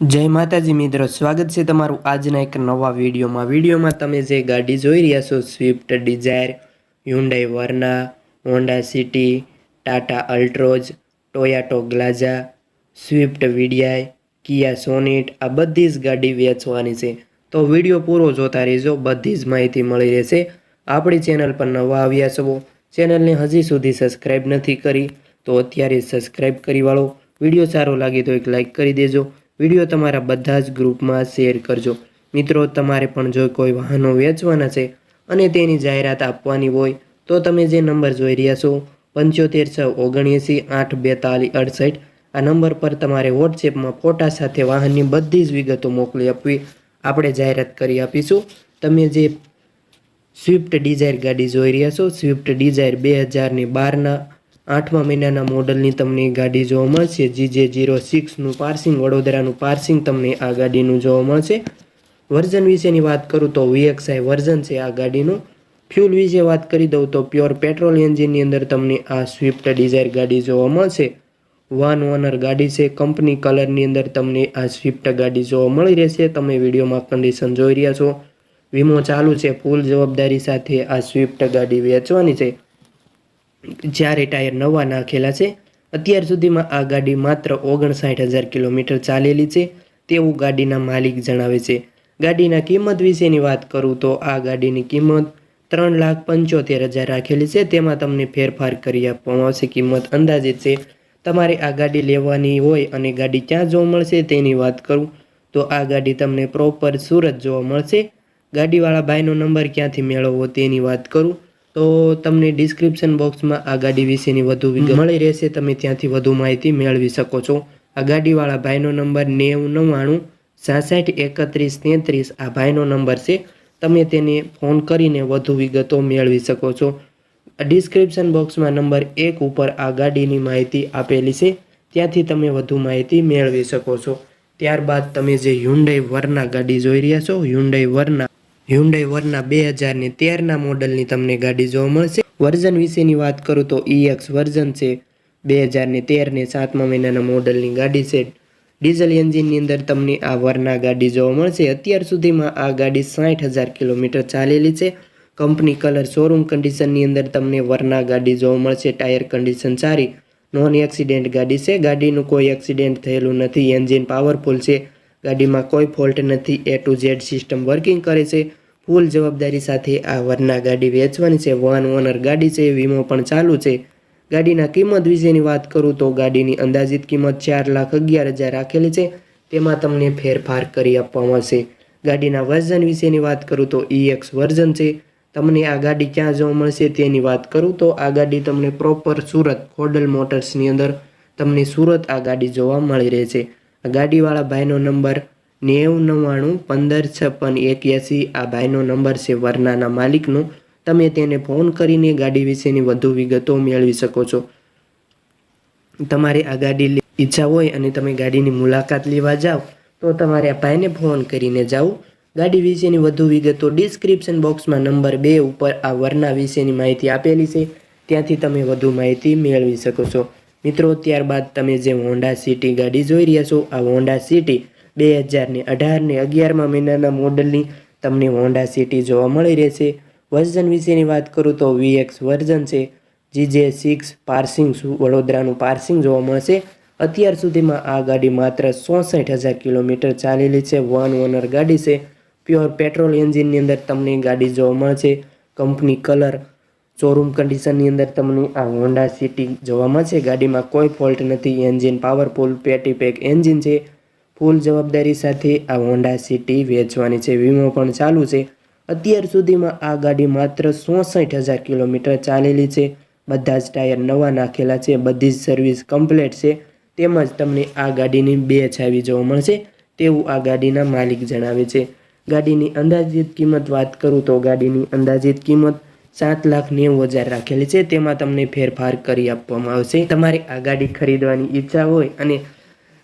જય માતાજી મિત્રો, સ્વાગત છે તમારું આજના એક નવા વિડીયોમાં. વિડીયોમાં તમે જે ગાડી જોઈ રહ્યા છો Swift Dzire Hyundai Verna Honda City Tata Altroz Toyota Glanza Swift VDI Kia Sonet આ બધી જ ગાડી વેચવાની છે. તો વીડિયો પૂરો જોતા રહેજો, બધી જ માહિતી મળી રહેશે. આપણી ચેનલ પર નવા આવ્યા છો, ચેનલને હજી સુધી સબસ્ક્રાઈબ નથી કરી, તો અત્યારે સબસ્ક્રાઈબ કરી વાળો. વીડિયો સારો લાગે તો એક લાઇક કરી દેજો વીડિયો તમારા બધા જ ગ્રુપમાં શેર કરજો. મિત્રો, તમારે પણ જો કોઈ વાહનો વેચવાના છે અને તેની જાહેરાત આપવાની હોય, તો તમે જે નંબર જોઈ રહ્યા છો, પંચોતેર છ ઓગણએંસી આઠ બેતાલીસ અડસઠ, આ નંબર પર તમારે વોટ્સએપમાં ફોટા સાથે વાહનની બધી જ વિગતો મોકલી આપવી. આપણે જાહેરાત કરી આપીશું. તમે જે સ્વિફ્ટ ડિઝાયર ગાડી જોઈ રહ્યા છો સ્વિફ્ટ ડિઝાયર બે હજારની બારના આઠમા મહિનાના મોડલની તમને ગાડી જોવા મળશે. જીજે જીરો સિક્સનું પાર્સિંગ વડોદરાનું પાર્સિંગ તમને આ ગાડીનું જોવા મળશે. વર્ઝન વિશેની વાત કરું તો વીએક્સઆઈ વર્ઝન છે આ ગાડીનું. ફ્યુલ વિશે વાત કરી દઉં તો પ્યોર પેટ્રોલ એન્જિનની અંદર તમને આ સ્વિફ્ટ ડિઝાયર ગાડી જોવા મળશે. વન ઓનર ગાડી છે. કંપની કલરની અંદર તમને આ સ્વિફ્ટ ગાડી જોવા મળી રહેશે. તમે વિડીયોમાં કન્ડિશન જોઈ રહ્યા છો. વીમો ચાલુ છે. ફૂલ જવાબદારી સાથે આ સ્વિફ્ટ ગાડી વેચવાની છે. જ્યારે ટાયર નવા નાખેલા છે, અત્યાર સુધીમાં આ ગાડી માત્ર ઓગણસાઠ હજાર કિલોમીટર ચાલેલી છે, તેવું ગાડીના માલિક જણાવે છે. ગાડીના કિંમત વિશેની વાત કરું તો આ ગાડીની કિંમત ત્રણ લાખ પંચોતેર હજાર રાખેલી છે, તેમાં તમને ફેરફાર કરી આપવામાં આવશે. કિંમત અંદાજિત છે, તમારે આ ગાડી લેવાની હોય અને ગાડી ક્યાં જોવા મળશે તેની વાત કરું તો આ ગાડી તમને પ્રોપર સુરત જોવા મળશે. ગાડીવાળા ભાઈનો નંબર ક્યાંથી મેળવવો તેની વાત કરું તો તમને ડિસ્ક્રિપ્શન બોક્સમાં આ ગાડી વિશેની વધુ વિગત મળી રહેશે. તમે ત્યાંથી વધુ માહિતી મેળવી શકો છો. આ ગાડીવાળા ભાઈનો નંબર નેવું નવ્વાણું સાસઠ એકત્રીસ તેત્રીસ આ ભાઈનો નંબર છે. તમે તેને ફોન કરીને વધુ વિગતો મેળવી શકો છો. ડિસ્ક્રિપ્શન બોક્સમાં નંબર એક ઉપર આ ગાડીની માહિતી આપેલી છે. ત્યાંથી તમે વધુ માહિતી મેળવી શકો છો. ત્યારબાદ તમે જે હ્યુન્ડાઈ વરના ગાડી જોઈ રહ્યા છો હ્યુન્ડાઈ વરના હ્યુન્ડાઈ વરના બે હજારને તેરના મોડલની તમને ગાડી જોવા મળશે. વર્ઝન વિશેની વાત કરું તો ઈએક્સ વર્ઝન છે. બે હજારને તેરને સાતમા મહિનાના મોડલની ગાડી છે. ડીઝલ એન્જિનની અંદર તમને આ વરના ગાડી જોવા મળશે. અત્યાર સુધીમાં આ ગાડી સાઠ હજાર કિલોમીટર ચાલેલી છે. કંપની કલર શોરૂમ કન્ડિશનની અંદર તમને વરના ગાડી જોવા મળશે. ટાયર કન્ડિશન સારી. નોન એક્સિડેન્ટ ગાડી છે. ગાડીનું કોઈ એક્સિડેન્ટ થયેલું નથી. એન્જિન પાવરફુલ છે. ગાડીમાં કોઈ ફોલ્ટ નથી. A to Z system working કરે છે. ફૂલ જવાબદારી સાથે આ વરના ગાડી વેચવાની છે. વન ઓનર ગાડી છે. વીમો પણ ચાલુ છે. ગાડીના કિંમત વિશેની વાત કરું તો ગાડીની અંદાજિત કિંમત ચાર લાખ અગિયાર હજાર રાખેલી છે. તેમાં તમને ફેરફાર કરી આપવામાં આવશે. ગાડીના વર્ઝન વિશેની વાત કરું તો ઈએક્સ વર્ઝન છે. તમને આ ગાડી ક્યાં જોવા મળશે તેની વાત કરું તો આ ગાડી તમને પ્રોપર સુરત ખોડલ મોટર્સની અંદર તમને સુરત આ ગાડી જોવા મળી રહે છે. ગાડીવાળા ભાઈનો નંબર નેવું નવ્વાણું પંદર છપ્પન એક્યાસી. આ ભાઈનો નંબર છે વરનાના માલિકનો. તમે તેને ફોન કરીને ગાડી વિશેની વધુ વિગતો મેળવી શકો છો. તમારે આ ગાડી ઈચ્છા હોય અને તમે ગાડીની મુલાકાત લેવા જાઓ, તો તમારે આ ભાઈને ફોન કરીને જાઓ. ગાડી વિશેની વધુ વિગતો ડિસ્ક્રિપ્શન બોક્સમાં નંબર બે ઉપર આ વરના વિશેની માહિતી આપેલી છે. ત્યાંથી તમે વધુ માહિતી મેળવી શકો છો. મિત્રો, ત્યારબાદ તમે જે હોન્ડા સિટી ગાડી જોઈ રહ્યા છો, આ હોન્ડા સિટી બે હજારને અઢારને અગિયારમાં મહિનાના મોડલની તમને હોન્ડા સિટી જોવા મળી રહેશે. વર્ઝન વિશેની વાત કરું તો વીએક્સ વર્ઝન છે જી જે સિક્સ પાર્સિંગ વડોદરાનું પાર્સિંગ જોવા મળશે. અત્યાર સુધીમાં આ ગાડી માત્ર ચોસઠ હજાર કિલોમીટર ચાલેલી છે વન ઓનર ગાડી છે. પ્યોર પેટ્રોલ એન્જિનની અંદર તમને ગાડી જોવા મળશે. કંપની કલર શોરૂમ કન્ડિશનની અંદર તમને આ હોન્ડા સિટી જોવા મળશે. ગાડીમાં કોઈ ફોલ્ટ નથી. એન્જિન પાવરફુલ પેટી પેક એન્જિન છે. ફૂલ જવાબદારી સાથે આ હોન્ડા સિટી વેચવાની છે. વીમો પણ ચાલુ છે. અત્યાર સુધીમાં આ ગાડી માત્ર ચોસઠ હજાર કિલોમીટર ચાલેલી છે. બધા જ ટાયર નવા નાખેલા છે. બધી જ સર્વિસ કમ્પ્લેટ છે. તેમજ તમને આ ગાડીની બે છાવી જોવા મળશે. તેવું આ ગાડીના માલિક જણાવે છે. ગાડીની અંદાજિત કિંમત વાત કરું તો ગાડીની અંદાજિત કિંમત સાત લાખ નેવું હજાર રાખેલી છે. તેમાં તમને ફેરફાર કરી આપવામાં આવશે. તમારે આ ગાડી ખરીદવાની ઈચ્છા હોય અને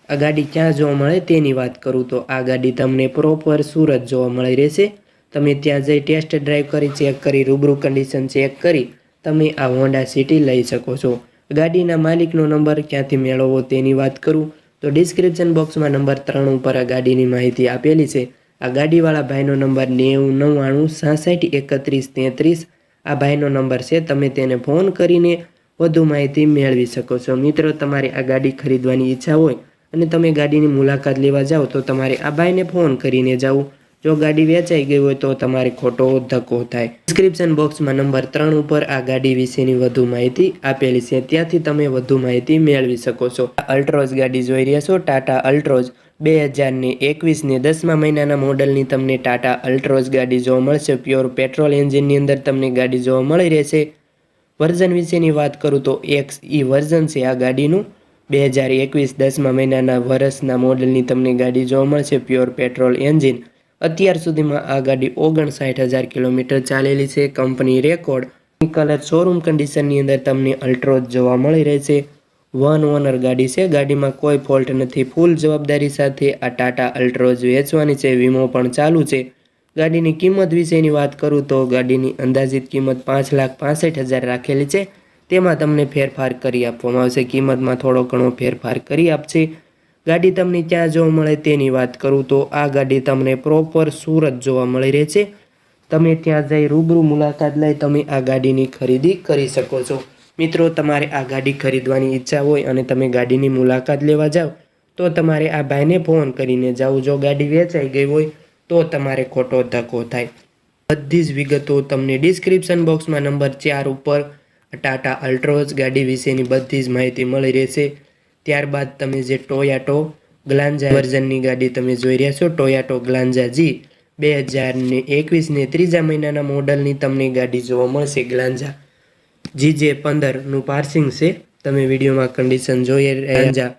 આ ગાડી ક્યાં જોવા મળે તેની વાત કરું તો આ ગાડી તમને પ્રોપર સુરત જોવા મળી રહેશે. તમે ત્યાં જઈ ટેસ્ટ ડ્રાઈવ કરી, ચેક કરી, રૂબરૂ કન્ડિશન ચેક કરી તમે આ હોન્ડા સિટી લઈ શકો છો. ગાડીના માલિકનો નંબર ક્યાંથી મેળવવો તેની વાત કરું તો ડિસ્ક્રિપ્શન બોક્સમાં નંબર ત્રણ ઉપર આ ગાડીની માહિતી આપેલી છે. આ ગાડીવાળા ભાઈનો નંબર નેવું નવ્વાણું સાસઠ એકત્રીસ તેત્રીસ આ ભાઈનો નંબર છે, તમે તેને ફોન કરીને વધુ માહિતી મેળવી શકો છો. મિત્રો, તમારે આ ગાડી ખરીદવાની ઈચ્છા હોય અને તમે ગાડીની મુલાકાત લેવા જાઓ, તો તમારે આ ભાઈને ફોન કરીને જાઓ. જો ગાડી વેચાઈ ગઈ હોય, તો તમારે ખોટો ધક્કો થાય. ડિસ્ક્રિપ્શન બોક્સમાં નંબર ત્રણ ઉપર આ ગાડી વિશેની વધુ માહિતી આપેલી છે. ત્યાંથી તમે વધુ માહિતી મેળવી શકો છો. અલ્ટ્રોઝ ગાડી જોઈ રહ્યા છો? ટાટા અલ્ટ્રોઝ બે હજારની એકવીસની દસમા મહિનાના મોડલની તમને ટાટા અલ્ટ્રોઝ ગાડી જોવા મળશે. પ્યોર પેટ્રોલ એન્જિનની અંદર તમને ગાડી જોવા મળી રહેશે. વર્ઝન વિશેની વાત કરું તો એક્સ ઈ વર્ઝન છે આ ગાડીનું. બે હજાર એકવીસ દસમા મહિનાના વર્ષના મોડલની તમને ગાડી જોવા મળશે, પ્યોર પેટ્રોલ એન્જિન. અત્યાર સુધીમાં આ ગાડી ઓગણસાઠ હજાર કિલોમીટર ચાલેલી છે. કંપની રેકોર્ડ કલર શોરૂમ કન્ડિશનની અંદર તમને અલ્ટ્રોઝ જોવા મળી રહેશે. વન ઓનર ગાડી છે. ગાડીમાં કોઈ ફોલ્ટ નથી. ફૂલ જવાબદારી સાથે આ ટાટા અલ્ટ્રોઝ વેચવાની છે. વીમો પણ ચાલુ છે. ગાડીની કિંમત વિશેની વાત કરું તો ગાડીની અંદાજિત કિંમત પાંચ લાખ પાસઠ હજાર રાખેલી છે. તેમાં તમને ફેરફાર કરી આપવામાં આવશે. કિંમતમાં થોડો ઘણો ફેરફાર કરી આપશે. ગાડી તમને ક્યાં જોવા મળે તેની વાત કરું તો આ ગાડી તમને પ્રોપર સુરત જોવા મળી રહે છે. તમે ત્યાં જઈ રૂબરૂ મુલાકાત લઈ તમે આ ગાડીની ખરીદી કરી શકો છો. મિત્રો, તમારે આ ગાડી ખરીદવાની ઈચ્છા હોય અને તમે ગાડીની મુલાકાત લેવા જાઓ, તો તમારે આ ભાઈને ફોન કરીને જાઓ. જો ગાડી વેચાઈ ગઈ હોય, તો તમારે ખોટો ધક્કો થાય. બધી જ વિગતો તમને ડિસ્ક્રિપ્શન બોક્સમાં નંબર ચાર ઉપર ટાટા અલ્ટ્રોઝ ગાડી વિશેની બધી જ માહિતી મળી રહેશે. ત્યારબાદ તમે જે ટોયાટો ગ્લાન્જા વર્ઝનની ગાડી તમે જોઈ રહ્યા છો, ટોયાટો ગ્લાન્જા જી બે હજારને એકવીસને ત્રીજા મહિનાના મોડલની તમને ગાડી જોવા મળશે. ગ્લાન્જા જી જે પંદરનું પાર્સિંગ છે. તમે વિડીયોમાં કન્ડિશન જોઈ Glanza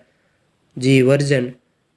G version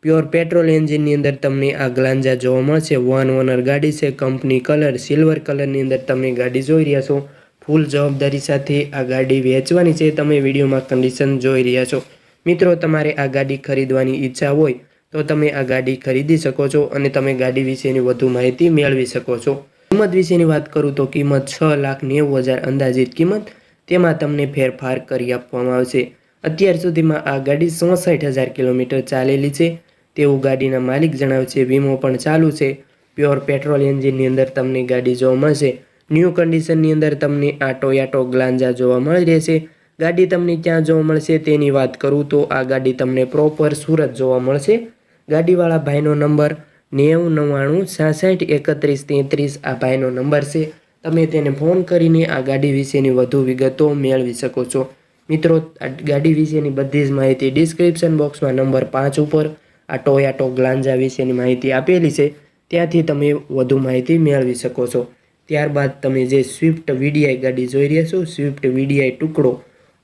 pure petrol એન્જિનની અંદર તમને આ ગ્લાન્જા જોવા મળશે. વન ઓનર ગાડી છે. કંપની કલર સિલ્વર કલરની અંદર તમે ગાડી જોઈ રહ્યા છો. ફૂલ જવાબદારી સાથે આ ગાડી વેચવાની છે. તમે વિડીયોમાં કન્ડિશન જોઈ રહ્યા છો. મિત્રો, તમારે આ ગાડી ખરીદવાની ઈચ્છા હોય તો તમે આ ગાડી ખરીદી શકો છો અને તમે ગાડી વિશેની વધુ માહિતી મેળવી શકો છો. કિંમત વિશેની વાત કરું તો કિંમત છ લાખ નેવું હજાર અંદાજિત કિંમત તેમાં તમને ફેરફાર કરી આપવામાં આવશે. અત્યાર સુધીમાં આ ગાડી ચોસઠ હજાર કિલોમીટર ચાલેલી છે. તેવું ગાડીના માલિક જણાવે છે વીમો પણ ચાલુ છે. પ્યોર પેટ્રોલ એન્જિનની અંદર તમને ગાડી જોવા મળશે. ન્યૂ કન્ડિશનની અંદર તમને આ ટોયાટો ગ્લાન્જા જોવા મળી રહેશે. ગાડી તમને ક્યાં જોવા મળશે તેની વાત કરું તો આ ગાડી તમને પ્રોપર સુરત જોવા મળશે. ગાડીવાળા ભાઈનો નંબર નેવું નવ્વાણું સાસઠ એકત્રીસ તેત્રીસ આ ભાઈનો નંબર છે. તમે તેને ફોન કરીને આ ગાડી વિશેની વધુ વિગતો મેળવી શકો છો. મિત્રો, આ ગાડી વિશેની બધી જ માહિતી ડિસ્ક્રિપ્શન બોક્સમાં નંબર પાંચ ઉપર, આ ટોયાટો ગ્લાન્જા વિશેની માહિતી આપેલી છે, ત્યાંથી તમે વધુ માહિતી મેળવી શકો છો. ત્યારબાદ તમે જે સ્વિફ્ટ વીડીઆઈ ગાડી જોઈ રહ્યા છો સ્વિફ્ટ વીડીઆઈ ટુકડો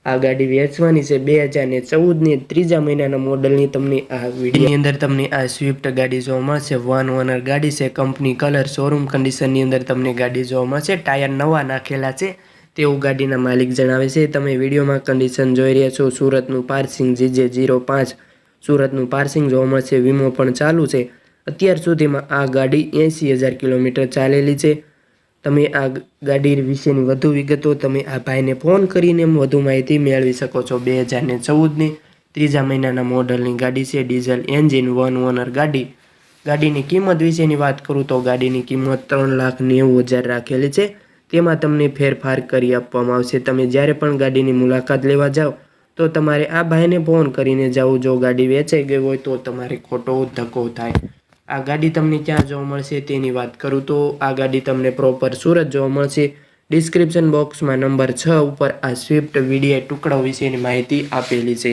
આ ગાડી વેચવાની છે બે હજાર ને ચૌદની, ત્રીજા મહિનાના મોડલની તમને આ વિડીયોની અંદર તમને આ સ્વિફ્ટ ગાડી જોવા મળશે. વન ઓનર ગાડી છે કંપની કલર શોરૂમ કન્ડિશનની અંદર તમને ગાડી જોવા મળશે. ટાયર નવા નાખેલા છે તેવું ગાડીના માલિક જણાવે છે. તમે વિડીયોમાં કન્ડિશન જોઈ રહ્યા છો, સુરતનું પાર્સિંગ જીજે જીરો પાંચ. સુરતનું પાર્સિંગ જોવા મળશે, વીમો પણ ચાલુ છે. અત્યાર સુધીમાં આ ગાડી એંસી હજાર કિલોમીટર ચાલેલી છે. તમે આ ગાડી વિશેની વધુ વિગતો તમે આ ભાઈને ફોન કરીને વધુ માહિતી મેળવી શકો છો બે હજાર ને ચૌદની ત્રીજા મહિનાના મોડલની ગાડી છે ડીઝલ એન્જિન વન ઓનર ગાડી. ગાડીની કિંમત વિશેની વાત કરું તો ગાડીની કિંમત ત્રણ લાખ નેવું હજાર રાખેલી છે. તેમાં તમને ફેરફાર કરી આપવામાં આવશે. તમે જ્યારે પણ ગાડીની મુલાકાત લેવા જાઓ, તો તમારે આ ભાઈને ફોન કરીને જવું જો ગાડી વેચાઈ ગઈ હોય તો તમારે ખોટો ધક્કો થાય. આ ગાડી તમને ક્યાં જોવા મળશે તેની વાત કરું તો આ ગાડી તમને પ્રોપર સુરત જોવા મળશે. ડિસ્ક્રિપ્શન બોક્સમાં નંબર છ ઉપર આ સ્વિફ્ટ વીડીઆઈ ટુકડા વિશેની માહિતી આપેલી છે.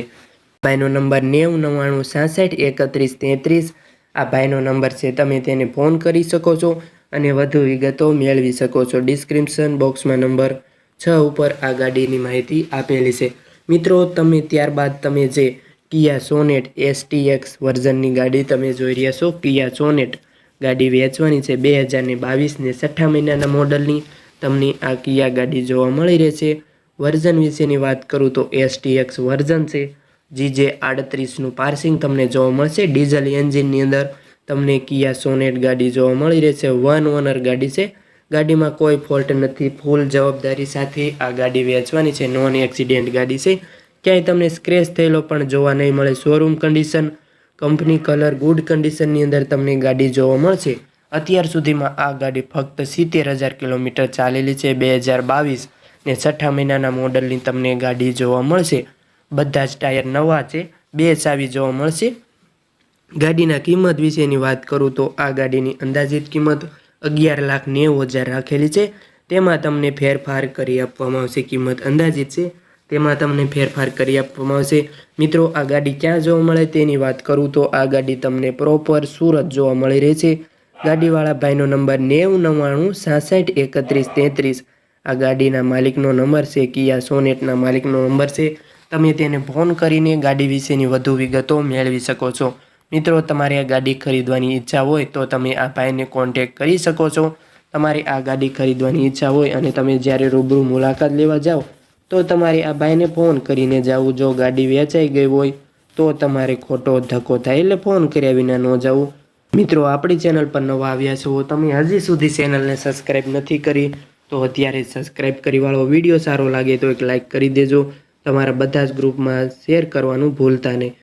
ભાઈનો નંબર નેવું નવ્વાણું સાસઠ એકત્રીસ તેત્રીસ. આ ભાઈનો નંબર છે તમે તેને ફોન કરી શકો છો અને વધુ વિગતો મેળવી શકો છો. ડિસ્ક્રિપ્શન બોક્સમાં નંબર છ ઉપર આ ગાડીની માહિતી આપેલી છે. મિત્રો, તમે ત્યારબાદ તમે જે કિયા સોનેટ એસટીએક્સ વર્ઝનની ગાડી તમે જોઈ રહ્યા છો. કિયા સોનેટ ગાડી વેચવાની છે બે હજારને બાવીસને છઠ્ઠા મહિનાના મોડલની. તમને આ કિયા ગાડી જોવા મળી રહેશે. વર્ઝન વિશેની વાત કરું તો એસટીએક્સ વર્ઝન છે. જીજે આડત્રીસનું પાર્સિંગ તમને જોવા મળશે. ડીઝલ એન્જિનની અંદર તમને કિયા સોનેટ ગાડી જોવા મળી રહેશે. વન ઓનર ગાડી છે. ગાડીમાં કોઈ ફોલ્ટ નથી. ફૂલ જવાબદારી સાથે આ ગાડી વેચવાની છે. નોન એક્સિડેન્ટ ગાડી છે. ક્યાંય તમને સ્ક્રેચ થયેલો પણ જોવા નહીં મળે. Showroom condition company colour good કન્ડિશનની અંદર તમને ગાડી જોવા મળશે. અત્યાર સુધીમાં આ ગાડી ફક્ત સિત્તેર હજાર કિલોમીટર ચાલેલી છે. બે હજાર બાવીસ ને છઠ્ઠા મહિનાના મોડલની તમને ગાડી જોવા મળશે. બધા જ ટાયર નવા છે. બે ચાવી જોવા મળશે. ગાડીના કિંમત વિશેની વાત કરું તો આ ગાડીની અંદાજિત કિંમત અગિયાર લાખ નેવું હજાર રાખેલી છે. તેમાં તમને ફેરફાર કરી આપવામાં આવશે. કિંમત અંદાજિત છે તેમાં તમને ફેરફાર કરી આપવામાં આવશે. મિત્રો, આ ગાડી ક્યાં જોવા મળે તેની વાત કરું તો આ ગાડી તમને પ્રોપર સુરત જોવા મળી રહે છે ગાડીવાળા ભાઈનો નંબર નેવું નવ્વાણું સાસઠ એકત્રીસ તેત્રીસ. આ ગાડીના માલિકનો નંબર છે, કિયા સોનેટના માલિકનો નંબર છે. તમે તેને ફોન કરીને ગાડી વિશેની વધુ વિગતો મેળવી શકો છો. મિત્રો, તમારે આ ગાડી ખરીદવાની ઈચ્છા હોય તો તમે આ ભાઈને કોન્ટેક કરી શકો છો. તમારે આ ગાડી ખરીદવાની ઈચ્છા હોય અને તમે જ્યારે રૂબરૂ મુલાકાત લેવા જાઓ તો તમારે આ ભાઈને ફોન કરીને જાવું જો ગાડી વેચાઈ ગઈ હોય, તો તમારે ખોટો ધક્કો થાય. એટલે ફોન કર્યા વિના ન જવું. મિત્રો, આપણી ચેનલ પર નવા આવ્યા છો, તમે હજી સુધી ચેનલને સબસ્ક્રાઈબ નથી કરી, તો અત્યારે સબસ્ક્રાઈબ કરી વાળો. વીડિયો સારો લાગે તો એક લાઇક કરી દેજો. તમારા બધા જ ગ્રુપમાં શેર કરવાનું ભૂલતા નહીં.